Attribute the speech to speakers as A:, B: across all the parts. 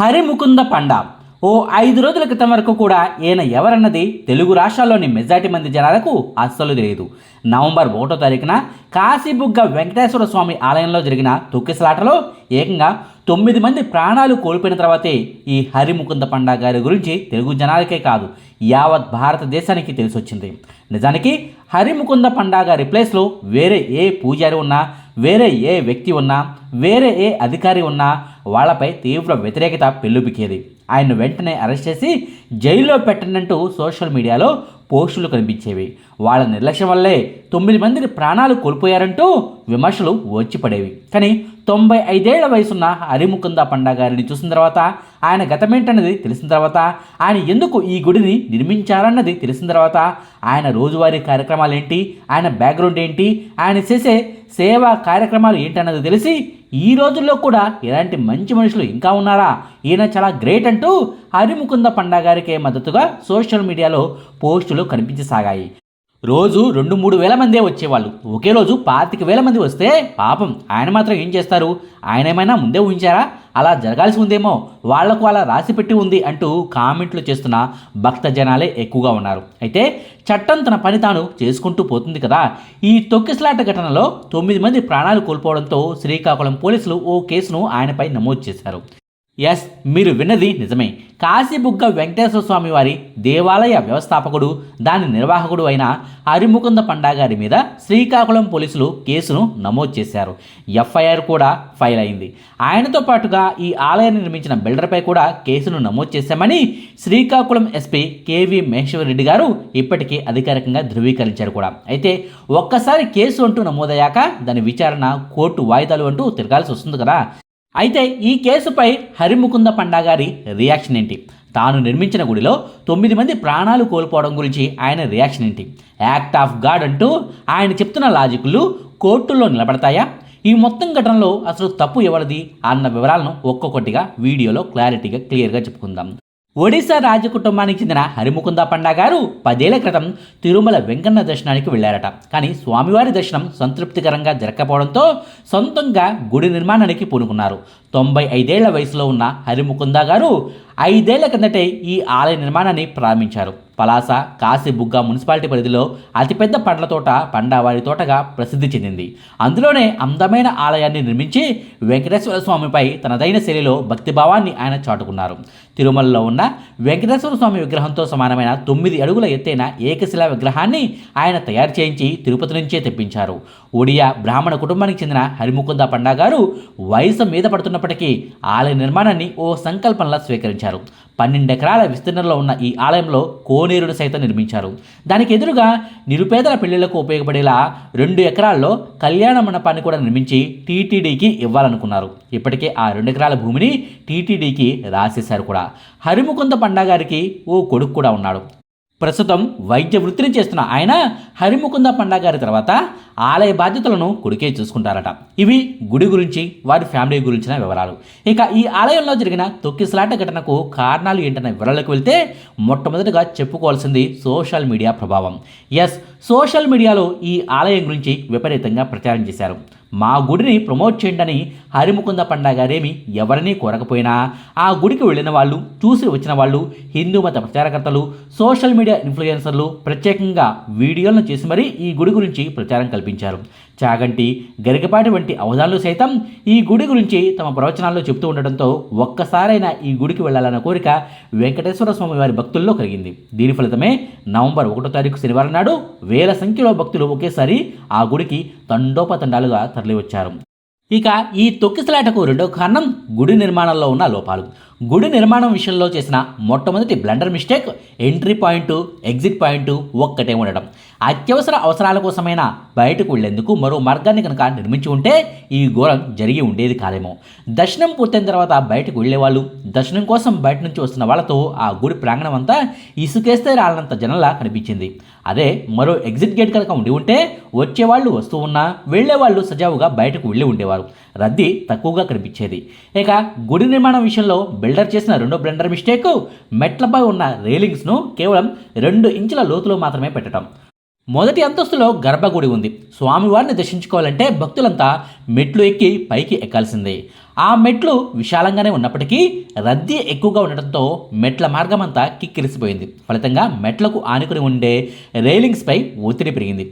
A: హరిముకుంద పండ. ఓ ఐదు రోజుల క్రితం వరకు కూడా ఈయన ఎవరన్నది తెలుగు రాష్ట్రాల్లోని మెజార్టీ మంది జనాలకు అస్సలు తెలియదు. నవంబర్ ఒకటో తారీఖున కాశీబుగ్గ వెంకటేశ్వర స్వామి ఆలయంలో జరిగిన తొక్కిసలాటలో ఏకంగా తొమ్మిది మంది ప్రాణాలు కోల్పోయిన తర్వాతే ఈ హరిముకుంద పండా గారి గురించి తెలుగు జనాలకే కాదు యావత్ భారతదేశానికి తెలిసొచ్చింది. నిజానికి హరిముకుంద పండా గారి ప్లేస్లో వేరే ఏ పూజారి ఉన్నా వేరే ఏ వ్యక్తి ఉన్నా వేరే ఏ అధికారి ఉన్నా వాళ్ళపై తీవ్ర వ్యతిరేకత పెల్లుబికేది ఆయన్ను వెంటనే అరెస్ట్ చేసి జైల్లో పెట్టనంటూ సోషల్ మీడియాలో పోస్టులు కనిపించేవి. వాళ్ళ నిర్లక్ష్యం వల్లే తొమ్మిది మందిని ప్రాణాలు కోల్పోయారంటూ విమర్శలు వచ్చిపడేవి కానీ తొంభై ఐదేళ్ళ వయసున్న హరిముకుంద పండా గారిని చూసిన తర్వాత ఆయన గతమేంటన్నది తెలిసిన తర్వాత ఆయన ఎందుకు ఈ గుడిని నిర్మించారన్నది తెలిసిన తర్వాత ఆయన రోజువారీ కార్యక్రమాలు ఏంటి ఆయన బ్యాక్గ్రౌండ్ ఏంటి ఆయన చేసే సేవా కార్యక్రమాలు ఏంటన్నది తెలిసి ఈ రోజుల్లో కూడా ఇలాంటి మంచి మనుషులు ఇంకా ఉన్నారా? ఈయన చాలా గ్రేట్ అంటూ హరిముకుంద పండా గారికే మద్దతుగా సోషల్ మీడియాలో పోస్టులు కనిపించసాగాయి. రోజు రెండు మూడు వేల మందే వచ్చేవాళ్ళు. ఒకే రోజు పాతిక వేల మంది వస్తే పాపం. ఆయన మాత్రం ఏం చేస్తారు? ఆయన ఏమైనా ముందే ఊహించారా? అలా జరగాల్సి ఉందేమో? వాళ్ళకు అలా రాసి పెట్టి ఉంది అంటూ కామెంట్లు చేస్తున్న భక్త జనాలే ఎక్కువగా ఉన్నారు. అయితే చట్టం తన పని తాను చేసుకుంటూ పోతుంది కదా. ఈ తొక్కిసలాట ఘటనలో తొమ్మిది మంది ప్రాణాలు కోల్పోవడంతో శ్రీకాకుళం పోలీసులు ఓ కేసును ఆయనపై నమోదు చేశారు. ఎస్ మీరు విన్నది నిజమే. కాశీబుగ్గ వెంకటేశ్వర స్వామి వారి దేవాలయ వ్యవస్థాపకుడు దాని నిర్వాహకుడు అయిన హరిముకుంద పండా గారి మీద శ్రీకాకుళం పోలీసులు కేసును నమోదు చేశారు. ఎఫ్ఐఆర్ కూడా ఫైల్ అయింది. ఆయనతో పాటుగా ఈ ఆలయాన్ని నిర్మించిన బిల్డర్పై కూడా కేసును నమోదు చేశామని శ్రీకాకుళం ఎస్పీ కేవి మహేశ్వరరెడ్డి గారు ఇప్పటికీ అధికారికంగా ధృవీకరించారు కూడా. అయితే ఒక్కసారి కేసు అంటూ నమోదయ్యాక దాని విచారణ కోర్టు వాయిదాలు అంటూ తిరగాల్సి వస్తుంది కదా. అయితే ఈ కేసుపై హరిముకుంద పండా గారి రియాక్షన్ ఏంటి? తాను నిర్మించిన గుడిలో తొమ్మిది మంది ప్రాణాలు కోల్పోవడం గురించి ఆయన రియాక్షన్ ఏంటి? యాక్ట్ ఆఫ్ గాడ్ అంటూ ఆయన చెప్తున్న లాజిక్లు కోర్టుల్లో నిలబడతాయా? ఈ మొత్తం ఘటనలో అసలు తప్పు ఎవరిది? అన్న వివరాలను ఒక్కొక్కటిగా వీడియోలో క్లారిటీగా క్లియర్గా చెప్పుకుందాం. ఒడిశా రాజకుటుంబానికి చెందిన హరిముకుంద పండా గారు పదేళ్ళ క్రితం తిరుమల వెంకన్న దర్శనానికి వెళ్ళారట. కానీ స్వామివారి దర్శనం సంతృప్తికరంగా జరగకపోవడంతో సొంతంగా గుడి నిర్మాణానికి పూనుకున్నారు. తొంభై ఐదేళ్ళ వయసులో ఉన్న హరిముకుంద గారు ఐదేళ్ళ కిందటే ఈ ఆలయ నిర్మాణాన్ని ప్రారంభించారు. పలాస కాశీబుగ్గ మున్సిపాలిటీ పరిధిలో అతిపెద్ద పండ్ల తోట పండావారి తోటగా ప్రసిద్ధి చెందింది. అందులోనే అందమైన ఆలయాన్ని నిర్మించి వెంకటేశ్వర స్వామిపై తనదైన శైలిలో భక్తిభావాన్ని ఆయన చాటుకున్నారు. తిరుమలలో ఉన్న వెంకటేశ్వర స్వామి విగ్రహంతో సమానమైన తొమ్మిది అడుగుల ఎత్తైన ఏకశిలా విగ్రహాన్ని ఆయన తయారు చేయించి తిరుపతి నుంచే తెప్పించారు. ఒడియా బ్రాహ్మణ కుటుంబానికి చెందిన హరిముకుంద పండా గారు వయసు మీద పడుతున్నప్పటికీ ఆలయ నిర్మాణాన్ని ఓ సంకల్పంలా స్వీకరించారు. పన్నెండు ఎకరాల విస్తీర్ణంలో ఉన్న ఈ ఆలయంలో కోనేరుడు సైతం నిర్మించారు. దానికి ఎదురుగా నిరుపేదల పెళ్ళిళ్ళకు ఉపయోగపడేలా రెండు ఎకరాల్లో కళ్యాణ మండపాన్ని కూడా నిర్మించి టీటీడీకి ఇవ్వాలనుకున్నారు. ఇప్పటికే ఆ రెండు ఎకరాల భూమిని టీటీడీకి రాసేశారు కూడా. హరిముకుంద పండా గారికి ఓ కొడుకు కూడా ఉన్నాడు. ప్రస్తుతం వైద్య వృత్తిని చేస్తున్న ఆయన హరిముకుంద పండా గారి తర్వాత ఆలయ బాధ్యతలను కొడుకే చూసుకుంటారట. ఇవి గుడి గురించి వారి ఫ్యామిలీ గురించిన వివరాలు. ఇక ఈ ఆలయంలో జరిగిన తొక్కిసలాట ఘటనకు కారణాలు ఏంటన్న వివరాలకు వెళ్తే మొట్టమొదటిగా చెప్పుకోవాల్సింది సోషల్ మీడియా ప్రభావం. ఎస్ సోషల్ మీడియాలో ఈ ఆలయం గురించి విపరీతంగా ప్రచారం చేశారు. మా గుడిని ప్రమోట్ చేయండి అని హరిముకుంద పండా గారేమి ఎవరినీ కోరకపోయినా. ఆ గుడికి వెళ్ళిన వాళ్ళు చూసి వచ్చిన వాళ్ళు హిందూ మత ప్రచారకర్తలు సోషల్ మీడియా ఇన్ఫ్లుయెన్సర్లు ప్రత్యేకంగా వీడియోలను చేసి మరీ ఈ గుడి గురించి ప్రచారం కల్పించారు. చాగంటి గరికపాటి వంటి అవధానులు సైతం ఈ గుడి గురించి తమ ప్రవచనాల్లో చెబుతూ ఉండడంతో ఒక్కసారైనా ఈ గుడికి వెళ్ళాలన్న కోరిక వెంకటేశ్వర స్వామి వారి భక్తుల్లో కలిగింది. దీని ఫలితమే నవంబర్ ఒకటో తారీఖు శనివారం నాడు వేల సంఖ్యలో భక్తులు ఒకేసారి ఆ గుడికి తండోపతండాలుగా తరలివచ్చారు. ఇక ఈ తొక్కిసలాటకు రెండో కారణం గుడి నిర్మాణంలో ఉన్న లోపాలు. గుడి నిర్మాణం విషయంలో చేసిన మొట్టమొదటి blunder mistake entry point exit point ఒక్కటే ఉండడం. అత్యవసర అవసరాల కోసమైనా బయటకు వెళ్ళేందుకు మరో మార్గాన్ని కనుక నిర్మించి ఉంటే ఈ ఘోరం జరిగి ఉండేది కాదేమో. దర్శనం పూర్తయిన తర్వాత బయటకు వెళ్ళేవాళ్ళు దర్శనం కోసం బయట నుంచి వస్తున్న వాళ్ళతో ఆ గుడి ప్రాంగణం అంతా ఇసుకేస్తే రాలనంత జనంలా కనిపించింది. అదే మరో ఎగ్జిట్ గేట్ కనుక ఉండి ఉంటే వచ్చేవాళ్ళు వస్తూ ఉన్నా వెళ్ళేవాళ్ళు సజావుగా బయటకు వెళ్ళి ఉండేవారు. రద్దీ తక్కువగా కనిపించేది. ఇక గుడి నిర్మాణం విషయంలో బిల్డర్ చేసిన రెండో బ్లెండర్ మిస్టేక్ మెట్లపై ఉన్న రేలింగ్స్ను కేవలం రెండు ఇంచుల లోతులో మాత్రమే పెట్టడం మొదటి అంతస్తులో గర్భగుడి ఉంది. స్వామివారిని దర్శించుకోవాలంటే భక్తులంతా మెట్లు ఎక్కి పైకి ఎక్కాల్సిందే. ఆ మెట్లు విశాలంగానే ఉన్నప్పటికీ రద్దీ ఎక్కువగా ఉండటంతో మెట్ల మార్గం అంతా కిక్కిరిసిపోయింది. ఫలితంగా మెట్లకు ఆనుకుని ఉండే రైలింగ్స్పై ఒత్తిడి పెరిగింది.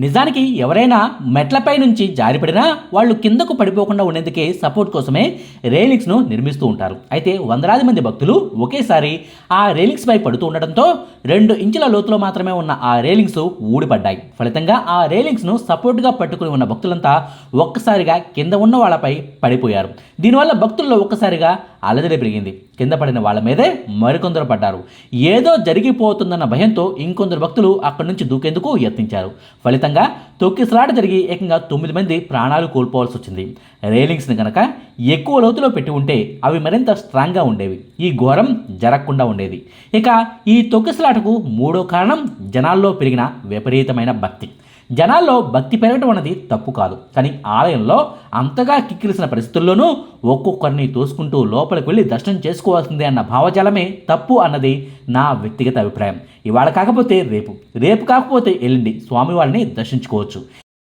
A: నిజానికి ఎవరైనా మెట్లపై నుంచి జారిపడినా వాళ్ళు కిందకు పడిపోకుండా ఉండేందుకే సపోర్ట్ కోసమే రేలింగ్స్ను నిర్మిస్తూ ఉంటారు. అయితే వందలాది మంది భక్తులు ఒకేసారి ఆ రేలింగ్స్పై పడుతూ ఉండడంతో రెండు ఇంచుల లోతులో మాత్రమే ఉన్న ఆ రేలింగ్స్ ఊడిపడ్డాయి. ఫలితంగా ఆ రేలింగ్స్ను సపోర్ట్గా పట్టుకుని ఉన్న భక్తులంతా ఒక్కసారిగా కింద ఉన్న వాళ్ళపై పడిపోయారు. దీనివల్ల భక్తుల్లో ఒక్కసారిగా అలజడి పెరిగింది. కింద పడిన వాళ్ళ మీదే మరికొందరు పడ్డారు. ఏదో జరిగిపోతుందన్న భయంతో ఇంకొందరు భక్తులు అక్కడి నుంచి దూకేందుకు యత్నించారు. ఫలితంగా తొక్కిసలాట జరిగి ఏకంగా తొమ్మిది మంది ప్రాణాలు కోల్పోవాల్సి వచ్చింది. రైలింగ్స్ని కనుక ఎక్కువ లోతులో పెట్టి ఉంటే అవి మరింత స్ట్రాంగ్గా ఉండేవి. ఈ ఘోరం జరగకుండా ఉండేది. ఇక ఈ తొక్కిసలాటకు మూడో కారణం జనాల్లో పెరిగిన విపరీతమైన భక్తి. జనాల్లో భక్తి పెరగడం అన్నది తప్పు కాదు. కానీ ఆలయంలో అంతగా కిక్కిరిసిన పరిస్థితుల్లోనూ ఒక్కొక్కరిని తోసుకుంటూ లోపలికి వెళ్ళి దర్శనం చేసుకోవాల్సిందే అన్న భావజాలమే తప్పు అన్నది నా వ్యక్తిగత అభిప్రాయం. ఇవాళ కాకపోతే రేపు. రేపు కాకపోతే ఎల్లుండి స్వామివారిని దర్శించుకోవచ్చు.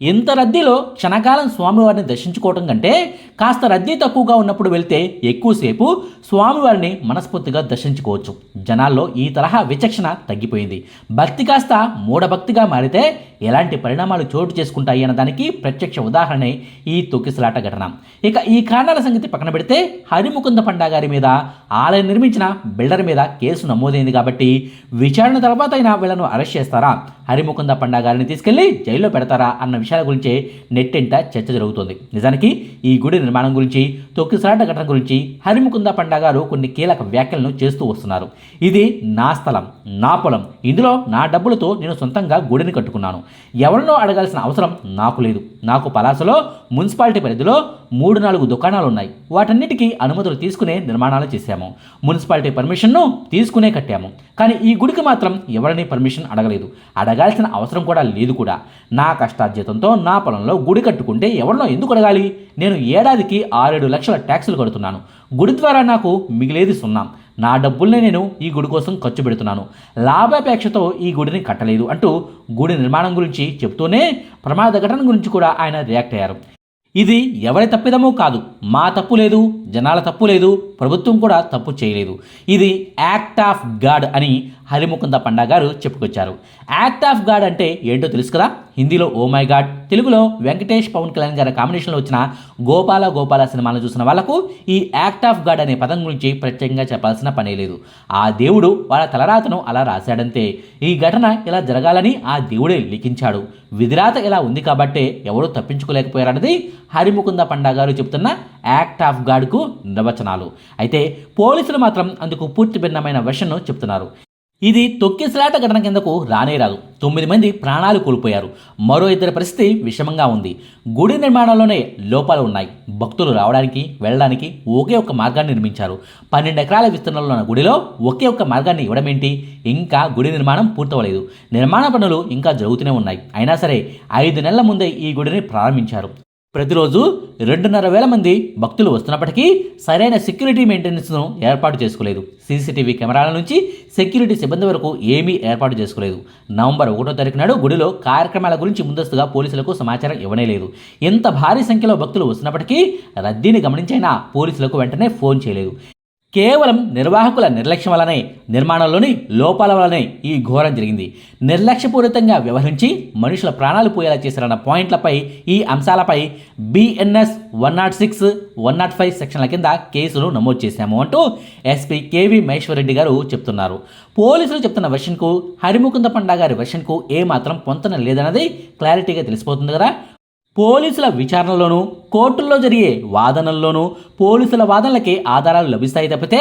A: ఇంత రద్దీలో క్షణకాలం స్వామివారిని దర్శించుకోవటం కంటే కాస్త రద్దీ తక్కువగా ఉన్నప్పుడు వెళ్తే ఎక్కువసేపు స్వామివారిని మనస్ఫూర్తిగా దర్శించుకోవచ్చు. జనాల్లో ఈ తరహా విచక్షణ తగ్గిపోయింది. భక్తి కాస్త మూఢభక్తిగా మారితే ఎలాంటి పరిణామాలు చోటు చేసుకుంటాయి అన్నదానికి ప్రత్యక్ష ఉదాహరణే ఈ తొక్కిసలాట ఘటన. ఇక ఈ కారణాల సంగతి పక్కన పెడితే హరిముకుంద పండా గారి మీద ఆలయం నిర్మించిన బిల్డర్ మీద కేసు నమోదైంది కాబట్టి విచారణ తర్వాత అయినా వీళ్ళను అరెస్ట్ చేస్తారా? హరిముకుంద పండా గారిని తీసుకెళ్ళి జైల్లో పెడతారా అన్న విషయాల గురించి నెట్టింట చర్చ జరుగుతుంది. నిజానికి ఈ గుడి నిర్మాణం గురించి తొక్కిసలాట ఘటన గురించి హరిముకుంద పండా గారు కొన్ని కీలక వ్యాఖ్యలను చేస్తూ వస్తున్నారు. ఇది నా స్థలం నా పొలం. ఇందులో నా డబ్బులతో నేను సొంతంగా గుడిని కట్టుకున్నాను. ఎవరినో అడగాల్సిన అవసరం నాకు లేదు. నాకు పలాసలో మున్సిపాలిటీ పరిధిలో మూడు నాలుగు దుకాణాలు ఉన్నాయి వాటన్నిటికీ అనుమతులు తీసుకునే నిర్మాణాలు చేశాము. మున్సిపాలిటీ పర్మిషన్ను తీసుకునే కట్టాము. కానీ ఈ గుడికి మాత్రం ఎవరిని పర్మిషన్ అడగలేదు. అడగాల్సిన అవసరం కూడా లేదు కూడా. నా కష్టార్జితంతో నా పొలంలో గుడి కట్టుకుంటే ఎవరినో ఎందుకు అడగాలి? నేను ఏడాదికి ఆరేడు లక్షల ట్యాక్సులు కడుతున్నాను. గుడి ద్వారా నాకు మిగిలేది సున్నా. నా డబ్బుల్ని నేను ఈ గుడి కోసం ఖర్చు పెడుతున్నాను. లాభాపేక్షతో ఈ గుడిని కట్టలేదు అంటూ గుడి నిర్మాణం గురించి చెప్తూనే ప్రమాద ఘటన గురించి కూడా ఆయన రియాక్ట్ అయ్యారు. ఇది ఎవరి తప్పిదమో కాదు మా తప్పు లేదు జనాల తప్పు లేదు ప్రభుత్వం కూడా తప్పు చేయలేదు. ఇది యాక్ట్ ఆఫ్ గాడ్ అని హరిముకుంద పండా గారు చెప్పుకొచ్చారు. యాక్ట్ ఆఫ్ గాడ్ అంటే ఏంటో తెలుసు కదా? హిందీలో ఓ మై గాడ్ తెలుగులో వెంకటేష్ పవన్ కళ్యాణ్ గారి కాంబినేషన్లో వచ్చిన గోపాల గోపాల సినిమాలను చూసిన వాళ్ళకు ఈ యాక్ట్ ఆఫ్ గాడ్ అనే పదం గురించి ప్రత్యేకంగా చెప్పాల్సిన పనే లేదు. ఆ దేవుడు వాళ్ళ తలరాతను అలా రాశాడంతే. ఈ ఘటన ఇలా జరగాలని ఆ దేవుడే లిఖించాడు. విధిరాత ఇలా ఉంది కాబట్టే ఎవరూ తప్పించుకోలేకపోయారన్నది హరిముకుంద పండా గారు చెబుతున్న యాక్ట్ ఆఫ్ గాడ్కు నిర్వచనాలు. అయితే పోలీసులు మాత్రం అందుకు పూర్తి భిన్నమైన వెషన్ను చెప్తున్నారు. ఇది తొక్కిసలాట ఘటన కిందకు రానే రాదు. తొమ్మిది మంది ప్రాణాలు కోల్పోయారు. మరో ఇద్దరి పరిస్థితి విషమంగా ఉంది. గుడి నిర్మాణంలోనే లోపాలు ఉన్నాయి. భక్తులు రావడానికి వెళ్ళడానికి ఒకే ఒక్క మార్గాన్ని నిర్మించారు. పన్నెండు ఎకరాల విస్తీర్ణంలో ఉన్న గుడిలో ఒకే ఒక్క మార్గాన్ని ఇవ్వడం ఏంటి? ఇంకా గుడి నిర్మాణం పూర్తవలేదు. నిర్మాణ పనులు ఇంకా జరుగుతూనే ఉన్నాయి. అయినా సరే ఐదు నెలల ముందే ఈ గుడిని ప్రారంభించారు. ప్రతిరోజు రెండున్నర వేల మంది భక్తులు వస్తున్నప్పటికీ సరైన సెక్యూరిటీ మెయింటెనెన్స్ను ఏర్పాటు చేసుకోలేదు. సీసీటీవీ కెమెరాల నుంచి సెక్యూరిటీ సిబ్బంది వరకు ఏమీ ఏర్పాటు చేసుకోలేదు. నవంబర్ ఒకటో తారీఖు నాడు గుడిలో కార్యక్రమాల గురించి ముందస్తుగా పోలీసులకు సమాచారం ఇవ్వనే లేదు ఇంత భారీ సంఖ్యలో భక్తులు వస్తున్నప్పటికీ రద్దీని గమనించైనా పోలీసులకు వెంటనే ఫోన్ చేయలేదు. కేవలం నిర్వాహకుల నిర్లక్ష్యం వల్లనే నిర్మాణంలోని లోపాల వలనే ఈ ఘోరం జరిగింది. నిర్లక్ష్యపూరితంగా వ్యవహరించి మనుషుల ప్రాణాలు పోయేలా చేశారన్న పాయింట్లపై ఈ అంశాలపై BNS one nought six one nought five సెక్షన్ల కింద కేసులు నమోదు చేశాము అంటూ ఎస్పీ కేవీ మహేశ్వరరెడ్డి గారు చెప్తున్నారు. పోలీసులు చెప్తున్న వెర్షన్కు హరిముకుంద పండా గారి వెర్షన్కు ఏమాత్రం పొంతన లేదన్నది క్లారిటీగా తెలిసిపోతుంది కదా. పోలీసుల విచారణలోనూ కోర్టుల్లో జరిగే వాదనల్లోనూ పోలీసుల వాదనలకి ఆధారాలు లభిస్తాయి తప్పితే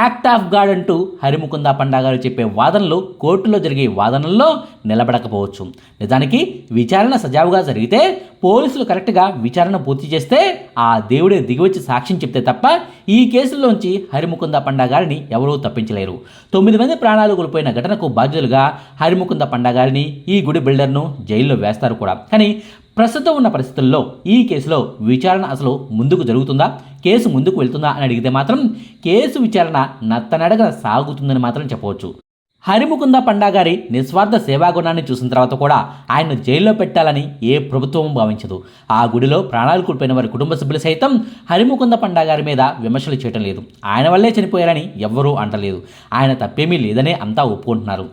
A: యాక్ట్ ఆఫ్ గాడ్ అంటూ హరిముకుంద పండాగారు చెప్పే వాదనలు కోర్టులో జరిగే వాదనల్లో నిలబడకపోవచ్చు. నిజానికి విచారణ సజావుగా జరిగితే పోలీసులు కరెక్ట్గా విచారణ పూర్తి చేస్తే ఆ దేవుడే దిగివచ్చి సాక్ష్యం చెప్తే తప్ప ఈ కేసుల్లోంచి హరిముకుంద పండా గారిని ఎవరూ తప్పించలేరు. తొమ్మిది మంది ప్రాణాలు కోల్పోయిన ఘటనకు బాధ్యులుగా హరిముకుంద పండా గారిని ఈ గుడి బిల్డర్ను జైల్లో వేస్తారు కూడా. కానీ ప్రస్తుతం ఉన్న పరిస్థితుల్లో ఈ కేసులో విచారణ అసలు ముందుకు జరుగుతుందా? కేసు ముందుకు వెళ్తుందా అని అడిగితే మాత్రం కేసు విచారణ నత్తనడగ సాగుతుందని మాత్రం చెప్పవచ్చు. హరిముకుంద పండా గారి నిస్వార్థ సేవాగుణాన్ని చూసిన తర్వాత కూడా ఆయన జైల్లో పెట్టాలని ఏ ప్రభుత్వం భావించదు. ఆ గుడిలో ప్రాణాలు కోల్పోయిన వారి కుటుంబ సభ్యులు సైతం హరిముకుంద పండా గారి మీద విమర్శలు చేయటం లేదు. ఆయన వల్లే చనిపోయారని ఎవ్వరూ అంటలేదు. ఆయన తప్పేమీ లేదనే అంతా ఒప్పుకుంటున్నారు.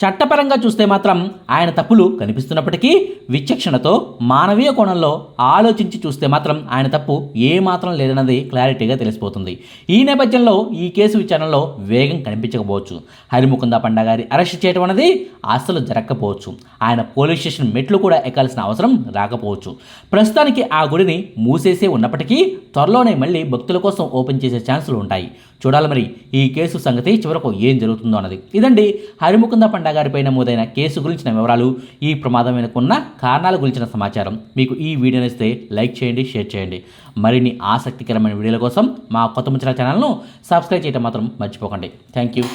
A: చట్టపరంగా చూస్తే మాత్రం ఆయన తప్పులు కనిపిస్తున్నప్పటికీ విచక్షణతో మానవీయ కోణంలో ఆలోచించి చూస్తే మాత్రం ఆయన తప్పు ఏ మాత్రం లేదన్నది క్లారిటీగా తెలిసిపోతుంది. ఈ నేపథ్యంలో ఈ కేసు విచారణలో వేగం కనిపించకపోవచ్చు. హరిముకుంద పండగారి అరెస్ట్ చేయడం అనేది అస్సలు జరగకపోవచ్చు. ఆయన పోలీస్ స్టేషన్ మెట్లు కూడా ఎక్కాల్సిన అవసరం రాకపోవచ్చు. ప్రస్తుతానికి ఆ గుడిని మూసేసే ఉన్నప్పటికీ త్వరలోనే మళ్ళీ భక్తుల కోసం ఓపెన్ చేసే ఛాన్సులు ఉంటాయి. చూడాలి మరి ఈ కేసు సంగతి చివరకు ఏం జరుగుతుందో అన్నది. ఇదండి హరిముకుంద పండగారిపై నమోదైన కేసు గురించిన వివరాలు ఈ ప్రమాదం వెనుకున్న కారణాల గురించిన సమాచారం మీకు ఈ వీడియో నచ్చితే లైక్ చేయండి షేర్ చేయండి. మరిన్ని ఆసక్తికరమైన వీడియోల కోసం మా కొత్త ముచ్చిన ఛానల్ను సబ్స్క్రైబ్ చేయడం మాత్రం మర్చిపోకండి. Thank you.